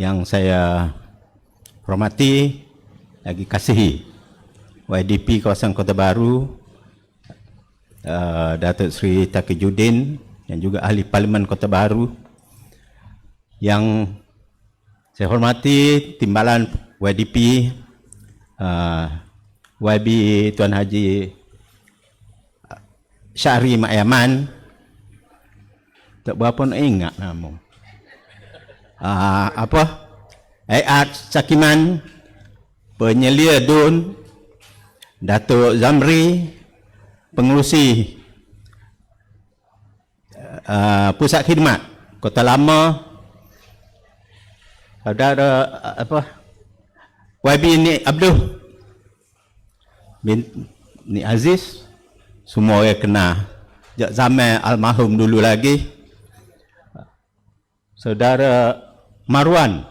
yang saya hormati lagi kasihi YDP kawasan Kota Baru uh, Datuk Seri Takijudin yang juga ahli Parlimen Kota Baru yang saya hormati timbalan YDP uh, YB Tuan Haji Syahri Mak Yaman. Tak berapa nak ingat nama uh, apa? Ayat Sakiman penyelia Dun Datuk Zamri pengurusi uh, pusat khidmat Kota Lama saudara uh, apa? YB ni Abdul bin ni Aziz semua orang kenal sejak zaman almarhum dulu lagi. Saudara Marwan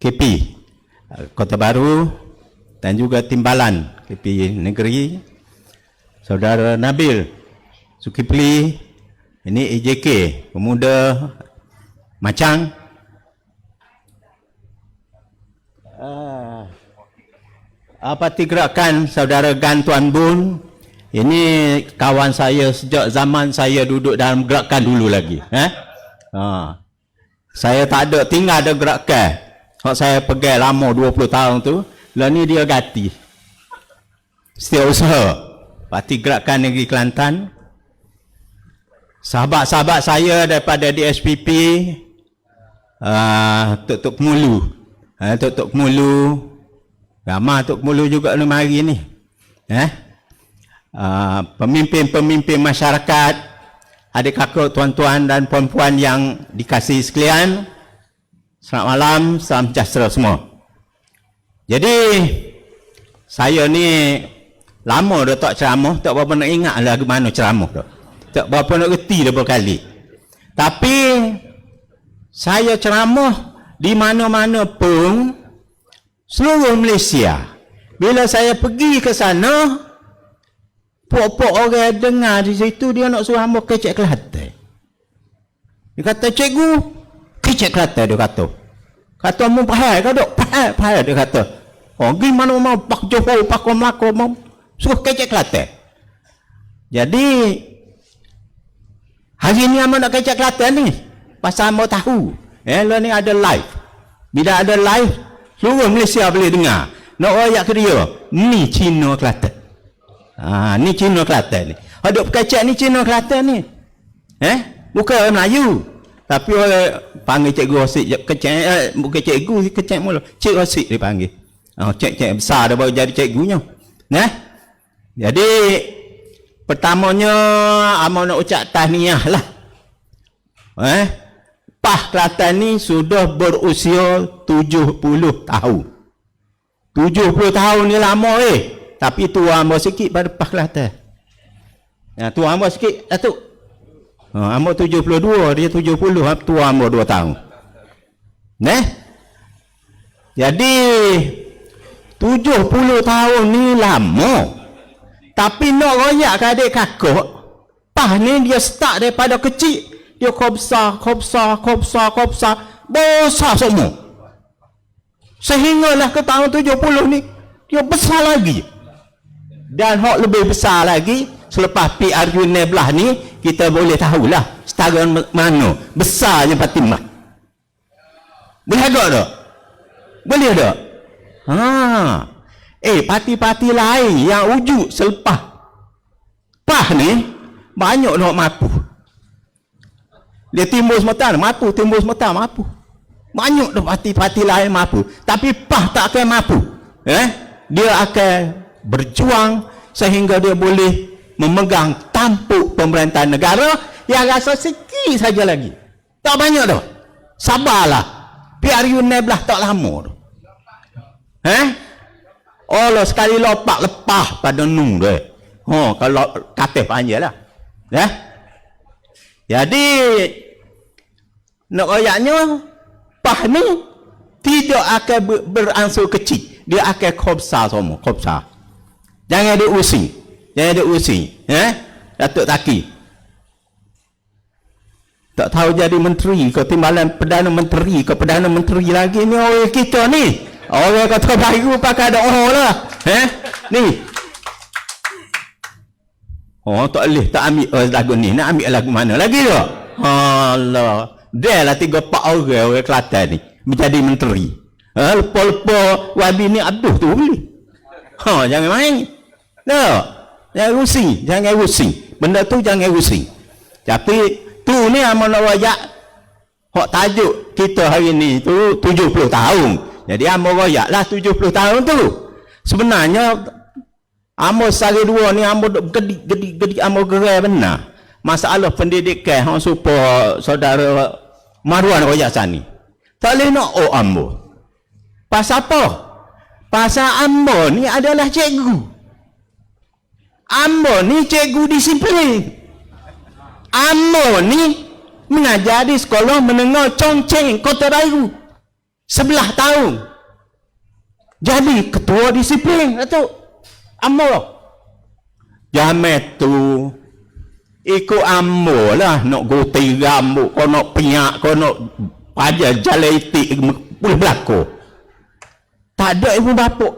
KP Kota Baru dan juga timbalan KP Negeri saudara Nabil Sukipli ini EJK pemuda Macang uh, Parti Gerakan saudara Gan Tuan Bun ini kawan saya sejak zaman saya duduk dalam gerakan dulu lagi eh? Ha. Saya tak ada tinggal ada gerakan. Kalau saya pegang lama 20 tahun tu, lah ni dia ganti. Setiap usaha. Parti Gerakan Negeri Kelantan. Sahabat-sahabat saya daripada DSPP, uh, Tok Tok Kemulu. Uh, Tok Tok Kemulu. Ramah Tok Kemulu juga ni mari ni. Eh? Uh, pemimpin-pemimpin masyarakat, adik kakak, tuan-tuan dan puan-puan yang dikasihi sekalian. Selamat malam, salam sejahtera semua. Jadi, saya ni lama dah tak ceramah, tak berapa nak ingat lah mana ceramah tu. Tak berapa nak reti dah berkali. Tapi, saya ceramah di mana-mana pun, seluruh Malaysia. Bila saya pergi ke sana, Pok-pok orang dengar di situ dia nak suruh hamba kecek Kelantan. Dia kata cikgu kecek Kelantan dia kata. Kata mu pahal ke dok? Pahal, pahal dia kata. Oh, gimana mau pak Johor, pak Melaka mau suruh kecek Kelantan. Jadi hari ni hamba nak kecek Kelantan ni. Pasal hamba tahu. Eh, lo ni ada live. Bila ada live, seluruh Malaysia boleh dengar. Nak royak ke dia, ni Cina Kelantan. Ha, ni Cina Kelantan ni. Hadap kecek ni Cina Kelantan ni. Eh? Bukan orang Melayu. Tapi orang panggil cikgu Rosik kecek eh, bukan cikgu kecek mula. Cik Rosik dia panggil. Oh, cek-cek besar dah baru jadi cikgunya. Nah. Jadi pertamanya amal nak ucap tahniah lah. Eh? Pah Kelantan ni sudah berusia 70 tahun. 70 tahun ni lama eh. Tapi tua hamba sikit pada Pak Kelantan. Ya, tua hamba sikit, Datuk. Ha, hamba 72, dia 70, tua hamba 2 tahun. Neh? Jadi, 70 tahun ni lama. Tapi nak royak ke adik kakak, Pah ni dia start daripada kecil. Dia kobsa, kobsa, kobsa, kobsa. Besar semua. Sehinggalah ke tahun 70 ni, dia besar lagi dan hak lebih besar lagi selepas PRU Neblah ni kita boleh tahulah setara mana besarnya Fatimah boleh agak tak? boleh tak? Ha. eh parti-parti lain yang wujud selepas pah ni banyak nak mampu dia timbul semata mampu timbul semata mampu banyak dah parti-parti lain mampu tapi pah tak akan mampu eh? dia akan berjuang sehingga dia boleh memegang tampuk pemerintahan negara yang rasa sikit saja lagi. Tak banyak dah. Sabarlah. PRU Neblah tak lama dah. Eh? Allah sekali lopak lepah pada nung dia. Oh, kalau katif panjang lah. Eh? Jadi, nak ayatnya, pah ni tidak akan beransur kecil. Dia akan kobsa semua. Kobsa. Jangan ada usi. Jangan ada usi. Eh? Datuk Taki. Tak tahu jadi menteri ke timbalan Perdana Menteri ke Perdana Menteri lagi ni orang kita ni. Orang kata baru pakai ada orang lah. Eh? Ni. Oh tak boleh tak ambil oh, lagu ni. Nak ambil lagu mana lagi tu? Allah. Dia lah tiga empat orang orang Kelantan ni. Menjadi menteri. Ha, lepas-lepas wabi ni aduh tu boleh. Ha, jangan main. Tak. Jangan rusing. Jangan rusing. Benda tu jangan rusing. Tapi tu ni amal royak hak tajuk kita hari ni tu 70 tahun jadi amal royak lah 70 tahun tu sebenarnya amal sehari dua ni amal gedik gedik gedik amal gerai benar masalah pendidikan hang supaya saudara Marwan royak sani tak boleh nak oh amal pasal apa pasal amal ni adalah cikgu amal ni cikgu disiplin. Amo ni mengajar di sekolah menengah Chongqing Kota Baru. Sebelah tahun. Jadi ketua disiplin Datuk. Amo Jamet tu ikut Amo lah. Nak guti rambut kau nak piak kau nak pada jalaitik boleh berlaku tak ada ibu bapa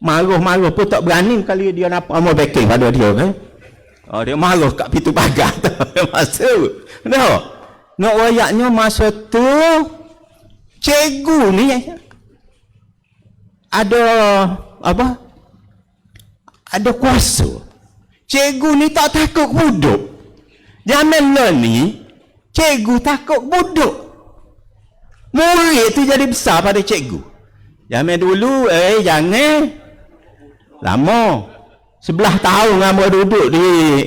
maruh-maruh pun tak berani kali dia nak Amo backing pada dia kan eh? Oh, dia marah kat pintu pagar tu. masa. No. Nak wayaknya masa tu cikgu ni ada apa? Ada kuasa. Cikgu ni tak takut buduk. Zaman lo ni cikgu takut buduk. Murid tu jadi besar pada cikgu. Zaman dulu eh jangan lama. Sebelah tahun kamu duduk di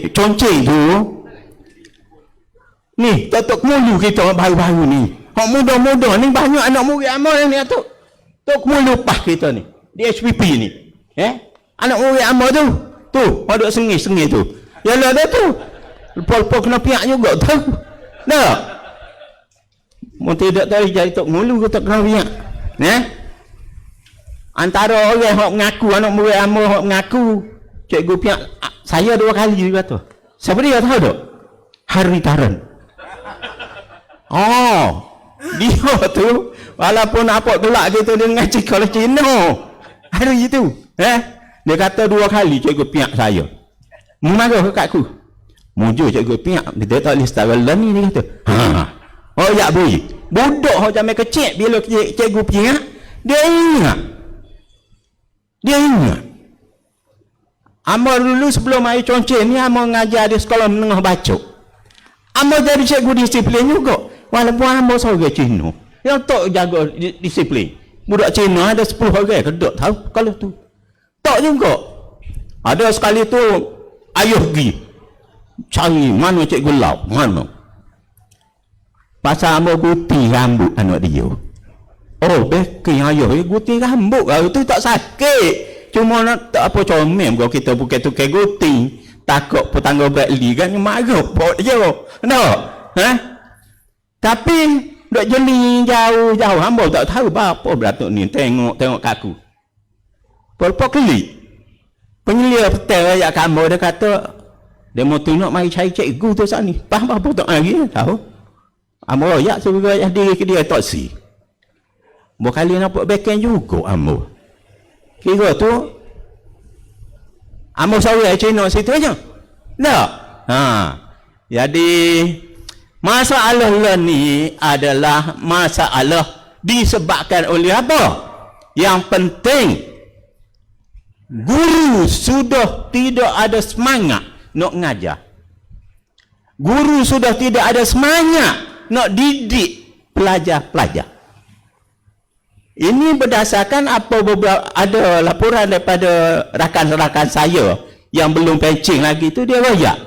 Chongqing tu. Ni Tok Mulu kita baru-baru ni. Hak muda-muda ni banyak anak murid amal ni Tok Tok Mulu pah kita ni di HPP ni. Eh? Anak murid amal tu. Tu ada sengih-sengih tu. Ya lah tu. Lepas-lepas kena piak juga tu. Tak mau tidak tahu jadi Tok Mulu ke tak kena piak? Eh antara orang yang mengaku anak murid amal yang mengaku cikgu pihak saya dua kali juga tu. Siapa dia? Tahu tak? Harry Taran. Oh dia tu walaupun apa kelak gitu dia ngaji kalau Cina. Hari itu eh? Dia kata dua kali cikgu pihak saya. Marah ke kakku mujur cikgu pihak dia tak boleh setara ni dia kata. Ha. Oh ya boy budak jamai kecil bila cikgu pihak dia ingat dia ingat Amo dulu sebelum air conceh ni Amo ngajar di sekolah menengah baca. Amo jadi cikgu disiplin juga. Walaupun Amo seorang Cina. Yang tak jaga disiplin. Budak Cina ada 10 orang kedok tahu kalau tu. Tak juga. Ada sekali tu ayuh pergi. Cari mana cikgu lau. Mana. Pasal Amo guti rambut anak dia. Oh, beki ayuh. Guti rambut. Itu tak sakit. Cuma nak tak apa comel kalau kita bukan tukar guting takut petangga Bradley kan marah pot je. No ha? Tapi duk jeli jauh-jauh. Hamba tak tahu apa beratuk ni. Tengok tengok kaku Polpok keli penyelia petel ayat kamu dia kata dia mau tengok mari cari cikgu tu saat ni. Faham apa tak? Lagi tahu. Amo ya suruh ayah diri ke dia tak si. Bukan kali nampak beken juga amo. Kira tu Amo sawi Cina situ aja. Tak. Ha. Jadi masalah lah ni adalah masalah disebabkan oleh apa? Yang penting guru sudah tidak ada semangat nak ngajar. Guru sudah tidak ada semangat nak didik pelajar-pelajar. Ini berdasarkan apa beberapa ada laporan daripada rakan-rakan saya yang belum pencing lagi tu dia royak.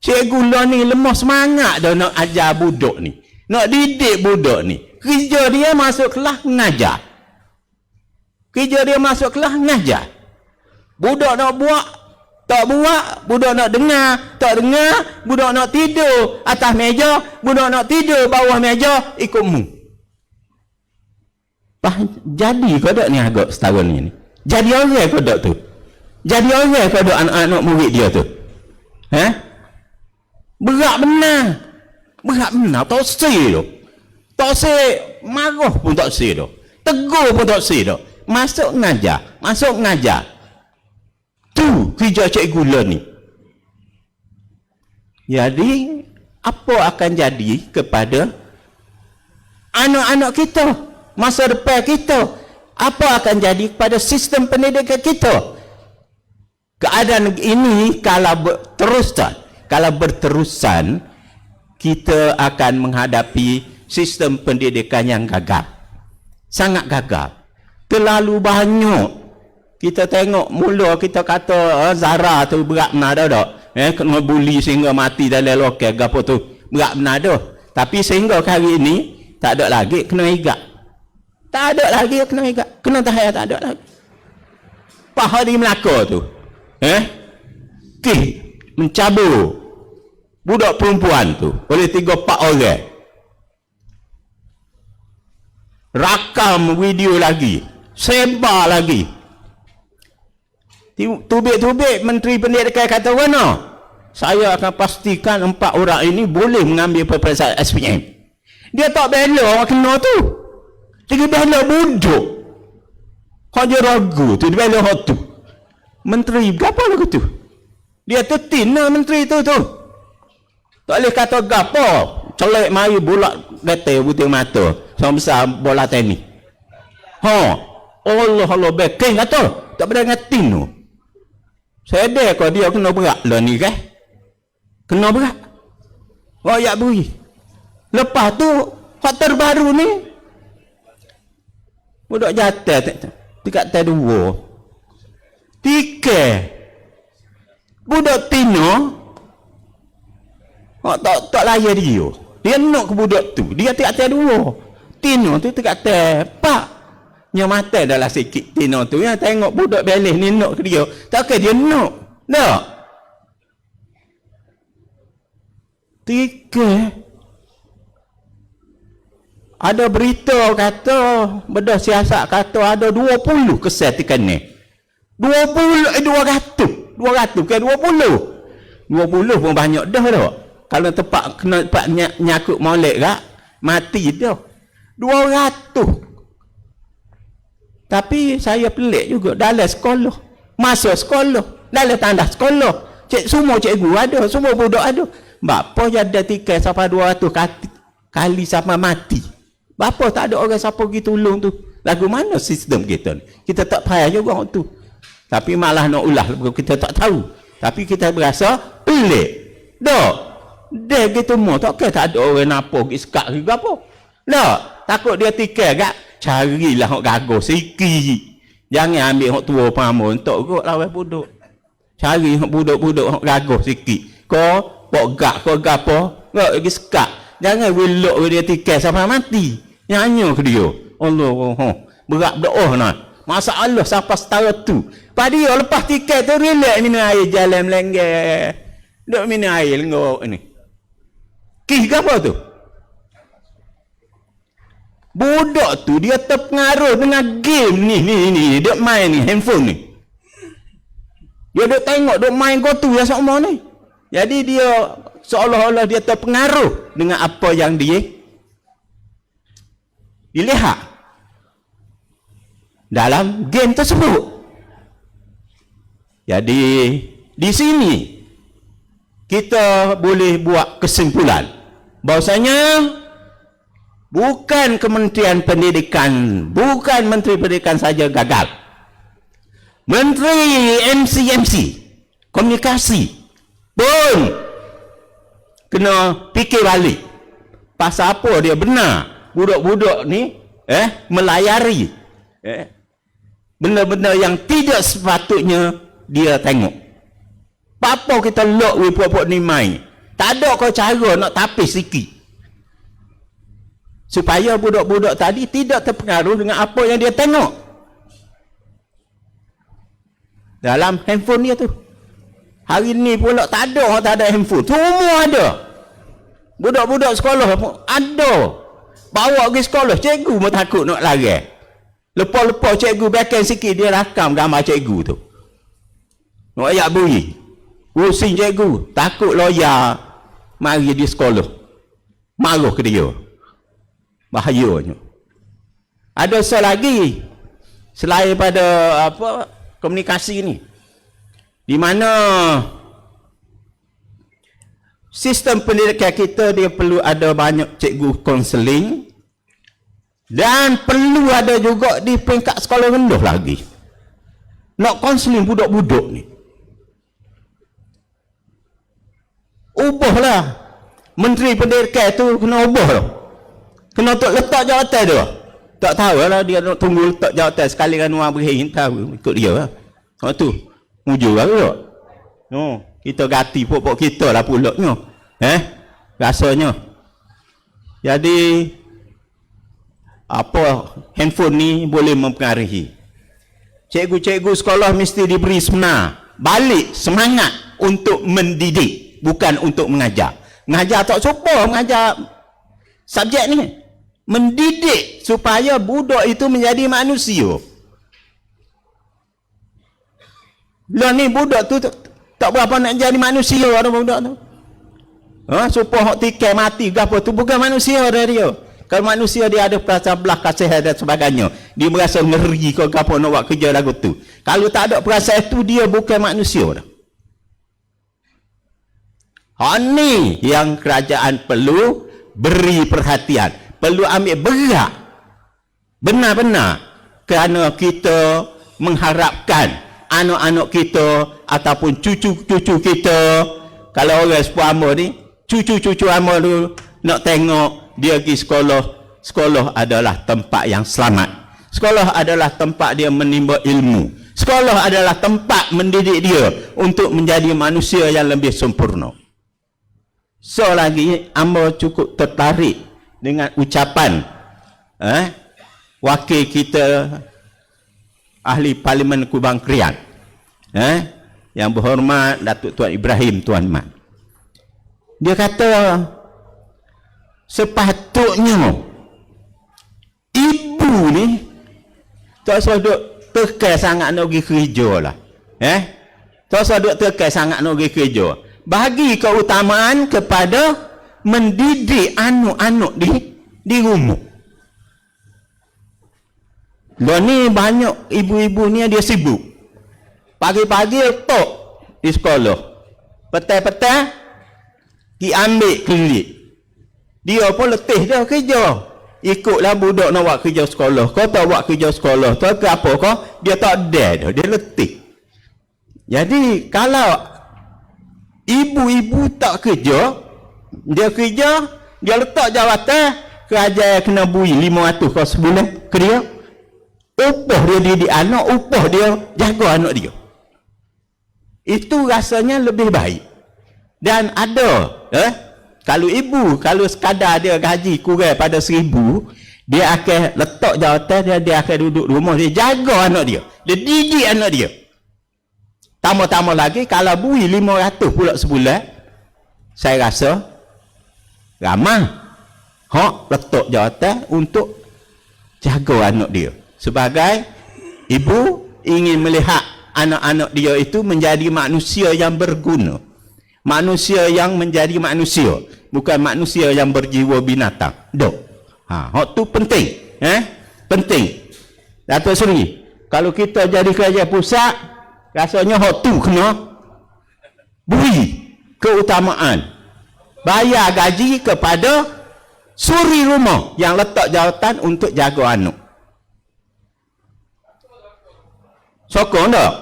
Cikgu lah ni lemah semangat dah nak ajar budak ni. Nak didik budak ni. Kerja dia masuk kelas ngajar. Kerja dia masuk kelas ngajar. Budak nak buat tak buat, budak nak dengar, tak dengar, budak nak tidur atas meja, budak nak tidur bawah meja, ikut mu. Bah, jadi kau ni agak setahun ni. Jadi orang kau dok tu. Jadi orang kau dok anak-anak murid dia tu. Ha? Berat benar. Berat benar. Tak say tu. Tak say marah pun tak say tu. Tegur pun tak say tu. Masuk ngajar. Masuk ngajar. Tu kerja cikgu lah ni. Jadi, apa akan jadi kepada anak-anak kita? Masa depan kita? Apa akan jadi kepada sistem pendidikan kita? Keadaan ini kalau berterusan, kalau berterusan, kita akan menghadapi sistem pendidikan yang gagal. Sangat gagal. Terlalu banyak. Kita tengok mula kita kata oh, Zara tu berat benar dah tak? Eh, kena bully sehingga mati dalam ke apa tu. Berat benar dah. Tapi sehingga hari ini, tak ada lagi kena igak. Tak ada lagi kena igak. Kena tahayat tak ada lagi. Paha di Melaka tu. Eh? Kih mencabur budak perempuan tu oleh tiga empat orang. Rakam video lagi. Sebar lagi. Tubik-tubik Menteri Pendidikan kata mana? Saya akan pastikan empat orang ini boleh mengambil peperiksaan SPM. Dia tak bela kena tu. Dia bela budak. Kau je ragu tu. Dia bela orang tu. Menteri, berapa lagu tu? Dia tu tina menteri tu tu. Tak boleh kata gapo. Celek mari bulak gete putih mata. Sama besar bola tenis. Ha. Allah Allah beking kata. Tak boleh ngatin tu. Sedek kau dia kena berat lah ni kan. Kena berat. Rakyat beri. Lepas tu, hak terbaru ni. Budak jatuh. Dekat tak dua. Tiga. Budak Tino. Oh, tak tak layan dia. Dia nak ke budak tu. Dia tak ada dua. Tino tu tak ada. Pak. Nya mata adalah sikit Tino tu. Yang tengok budak belis ni nak ke dia. Tak ke dia nak. Tak. Tiga. Ada berita kata, benda siasat kata ada 20 kesetikan ni. 20 eh 200 200 ke 20 20 pun banyak dah dah. Kalau tempat kena tempat nyak, nyakut molek kak mati dah. 200 tapi saya pelik juga dalam sekolah. Masuk sekolah dalam tanda sekolah. Cik semua cikgu ada semua budak ada. Bapa ada tiket sampai 200 kali, kali sampai mati bapa tak ada orang siapa pergi tolong tu lagu mana sistem kita ni kita tak payah juga orang tu tapi malah nak ulah kita tak tahu. Tapi kita berasa pelik. Dok. Dia gitu mau tak ke tak ada orang apa pergi sekat ke apa. Dok. Takut dia tikar gak carilah hok gago sikit. Jangan ambil hok tua pamu untuk kot lawan budak. Cari hok budak-budak hok gago sikit. Ko pok gak ko gapo. Gak pergi sekat. Jangan wilok dia tikar sampai mati. Nyanyi ke dia. Allah. Oh, berat doa nak. Masalah sampai setara tu. Pada dia lepas tiket tu relax minum air jalan melengger. Duk minum air lenggok ni. Kih ke apa tu? Budak tu dia terpengaruh dengan game ni ni ni dia main ni handphone ni. Dia duk tengok duk main kau tu ya semua ni. Jadi dia seolah-olah dia terpengaruh dengan apa yang dia dilihat dalam game tersebut. Jadi di sini kita boleh buat kesimpulan bahwasanya bukan Kementerian Pendidikan, bukan Menteri Pendidikan saja gagal. Menteri MCMC komunikasi pun kena fikir balik. Pasal apa dia benar budak-budak ni eh melayari eh benda-benda yang tidak sepatutnya dia tengok. Apa kita lock we puak-puak ni main. Tak ada kau cara nak tapis sikit. Supaya budak-budak tadi tidak terpengaruh dengan apa yang dia tengok. Dalam handphone dia tu. Hari ni pula tak ada tak ada handphone. Semua ada. Budak-budak sekolah pun ada. Bawa pergi sekolah. Cikgu pun takut nak lari. Lepas-lepas cikgu backhand sikit dia rakam gambar cikgu tu. Nak ayat bui. Pusing cikgu. Takut lawyer. mari di sekolah. Marah ke dia. Bahayanya. Ada satu lagi selain pada apa komunikasi ni. Di mana sistem pendidikan kita dia perlu ada banyak cikgu konseling dan perlu ada juga di peringkat sekolah rendah lagi. Nak konseling budak-budak ni. Ubahlah. Menteri pendidikan tu kena ubah lah. Kena untuk letak jawatan tu. Tak tahu lah dia nak tunggu letak jawatan sekali kan orang beri tahu ikut dia lah. Sebab tu mujur lah tu. No, kita ganti pokok kita lah pulaknya. Eh? Rasanya. Jadi apa handphone ni boleh mempengaruhi. Cikgu-cikgu sekolah mesti diberi sebenar. Balik semangat untuk mendidik. Bukan untuk mengajar. Mengajar tak sopa mengajar subjek ni mendidik supaya budak itu menjadi manusia. Lah ni budak tu tak berapa nak jadi manusia ada budak tu. Ha, supaya hak tikai mati gapo tu bukan manusia dah dia. Kalau manusia dia ada perasaan belah kasihan dan sebagainya. Dia merasa ngeri kau gapo nak buat kerja lagu tu. Kalau tak ada perasaan itu dia bukan manusia dah. Ha ni yang kerajaan perlu beri perhatian perlu ambil berat benar-benar kerana kita mengharapkan anak-anak kita ataupun cucu-cucu kita. Kalau orang sepuama ni cucu-cucu ama tu nak tengok dia pergi sekolah sekolah adalah tempat yang selamat. Sekolah adalah tempat dia menimba ilmu. Sekolah adalah tempat mendidik dia untuk menjadi manusia yang lebih sempurna. So lagi amba cukup tertarik dengan ucapan eh, wakil kita ahli parlimen Kubang Krian. Eh, yang berhormat Datuk Tuan Ibrahim Tuan Mat. Dia kata sepatutnya ibu ni tak usah duk tekan sangat nak pergi kerja lah. Eh? tak usah duk tekan sangat nak pergi kerja. Bagi keutamaan kepada mendidik anak-anak di di rumah. Dan ni banyak ibu-ibu ni dia sibuk. Pagi-pagi tok di sekolah. Petang-petang diambil klinik. Dia pun letih dah kerja. Ikutlah budak nak buat kerja sekolah. Kau tak buat kerja sekolah. Tu ke apa kau? Dia tak ada dah. Dia letih. Jadi kalau ibu-ibu tak kerja, dia kerja dia letak jawatan kerajaan kena bui 500 kau sebulan ke dia upah dia didik anak upah dia jaga anak dia. Itu rasanya lebih baik. Dan ada eh, kalau ibu kalau sekadar dia gaji kurang pada seribu dia akan letak jawatan dia dia akan duduk rumah dia jaga anak dia. Dia didik anak dia. Tambah-tambah lagi kalau bui 500 pula sebulan saya rasa ramah hak letak jawatan untuk jaga anak dia sebagai ibu ingin melihat anak-anak dia itu menjadi manusia yang berguna. Manusia yang menjadi manusia bukan manusia yang berjiwa binatang. Dok. Ha hak tu penting eh? Penting. Datuk Seri kalau kita jadi kerajaan pusat rasanya hak tu kena beri keutamaan. Bayar gaji kepada suri rumah yang letak jawatan untuk jaga anak. Sokong tak?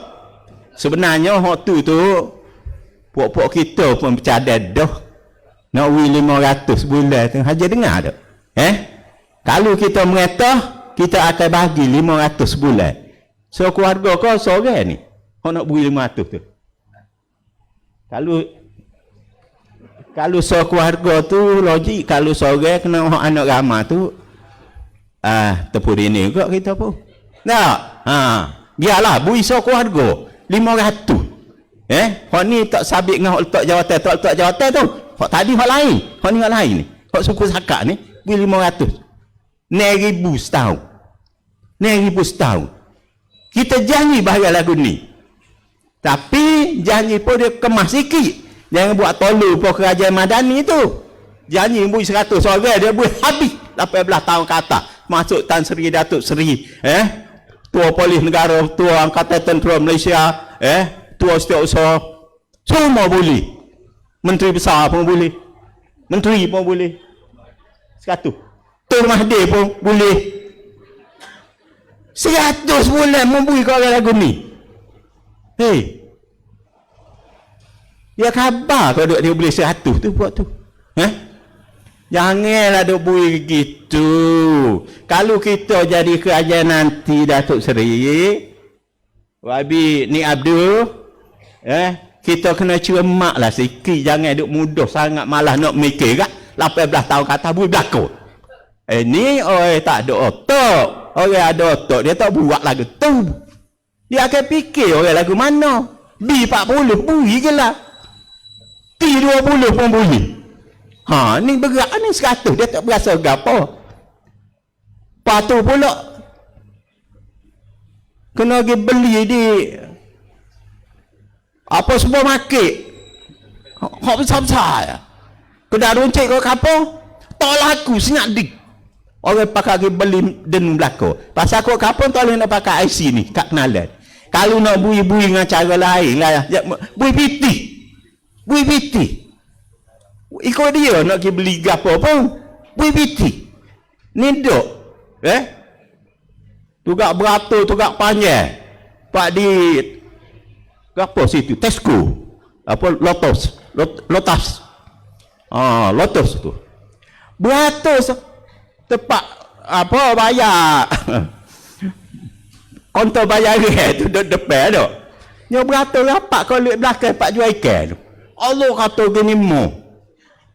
Sebenarnya waktu tu puak-puak kita pun bercadar dah nak win 500 bulan tu haja dengar tak? Eh? Kalau kita mengata kita akan bagi 500 bulan. So keluarga kau seorang ni. Kau nak beri 500 tu. Kalau kalau so keluarga tu logik kalau seorang kena hak anak ramah tu ah tepur ini juga kita pun tak ha biarlah bui so keluarga 500 eh hak ni tak sabit dengan hak letak jawatan tak letak jawatan tu hak tadi hak lain hak ni hak lain ni hak suku sakak ni bui 500 ni ribu setahun ni ribu setahun kita janji bayar lagu ni tapi janji pun dia kemas sikit Jangan buat tolu pun kerajaan Madani tu. Janji bui 100 orang dia bui habis 18 tahun kata. Masuk Tan Sri Datuk Seri. Eh? Tua Polis Negara, Tua Angkatan Tentera Malaysia. Eh? Tua Setiausaha. Semua boleh. Menteri Besar pun boleh. Menteri pun boleh. Satu. Tun Mahdi pun boleh. Seratus bulan membui kau orang lagu ni. Hei. Ya khabar kau duduk dia boleh seratus tu buat tu. Eh? Janganlah duk bui gitu. Kalau kita jadi kerajaan nanti Datuk Seri, Wabi ni Abdul, eh, kita kena cermak lah sikit. Jangan duk mudah sangat malah nak mikir kak. 18 tahun kata bui belakang. Eh ni oi tak ada otak. Orang ada otak dia tak buat lagu tu. Dia akan fikir orang lagu mana. B40 bui je lah. T20 pun bui. Ha, ni berat ni 100 dia tak berasa gapo. Lepas tu pula kena pergi beli di apa sebuah market. Hak besar-besar ya. Kedai runcit kau kapal. Tak laku sengat dik. Orang pakai pergi beli den belakang. Pasal kau kapal tak boleh nak pakai IC ni. Kat kenalan. Kalau nak bui-bui dengan cara lain lah. Ya, bui piti. Bui piti. Ikut dia nak pergi beli gapo pun. Bui piti. Ni duk. Eh? Tugak beratur, tugak panjang. Pak di gapo situ? Tesco. Apa? Lotus. Lot, Lotus. Ah, Lotus tu. Beratus tepat apa bayar. Kontor bayar tu duduk depan tu. Dia beratus rapat kau belakang pak jual ikan tu. Allah kata gini mu.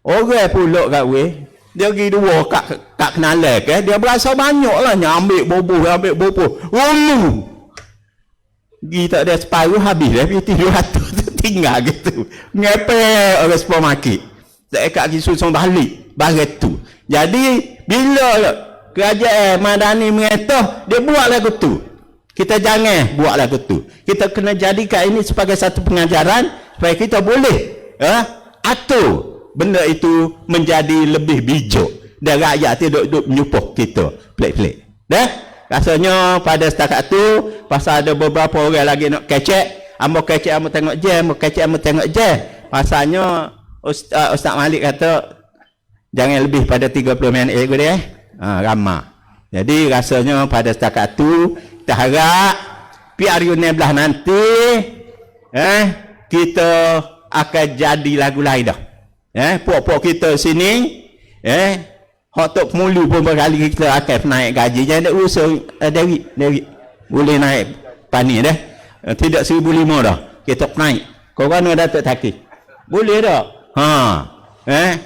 Orang pula kat weh. Dia pergi dua kat, kat kenalan ke. Dia berasa banyak lah. Dia ambil bobo, ambil bobo. Ulu. Pergi tak ada separuh habis dah. Pergi tidur ratus tu tinggal gitu. Ngepek orang supermarket. Tak ikat lagi susung balik. Barang tu. Jadi, bila kerajaan Madani mengatakan, dia buat lagu tu. Kita jangan buat lagu tu. Kita kena jadikan ini sebagai satu pengajaran supaya kita boleh eh, atur benda itu menjadi lebih bijak dan rakyat tidak duduk menyupuh kita. Pelik-pelik. Dah? Rasanya pada setakat tu pasal ada beberapa orang lagi nak kecek ambo kecek ambo tengok je ambo kecek ambo tengok je. Pasalnya Ustaz, Ustaz Malik kata jangan lebih pada 30 minit ego dia eh. ha, ramah jadi rasanya pada setakat tu kita harap PRU belah nanti eh kita akan jadi lagu lain dah eh puak-puak kita sini eh hak tok mulu pun berkali kita akan naik gaji. Jangan ada usaha uh, Dewi Dewi boleh naik pani dah. Uh, tidak 1500 dah kita naik. Kau kan ada tak taki? Boleh dah ha eh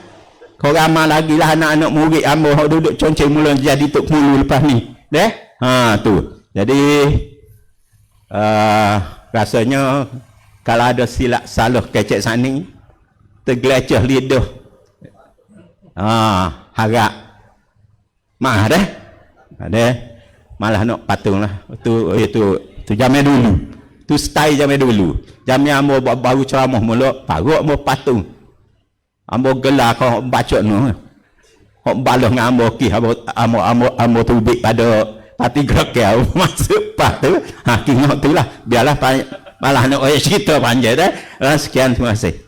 kau ramai lagi lah anak-anak murid ambo hak duduk conceng mula jadi tok mulu lepas ni. Deh ha tu. Jadi uh, rasanya kalau ada silap salah kecek sani tergeleceh lidah ah harap. Mah dah. Ada. Malah nak patung lah. Tu itu tu jamnya dulu. Tu style jamnya dulu. Jamnya ambo baru ceramah mula baru ambo patung. Ambo gelar kau baca nu. Kau balah dengan ambo ki ambo ambo ambo ambo tubik pada pati gerak masuk patu ha tu lah. Biarlah malah nak cerita panjang dah. Sekian terima kasih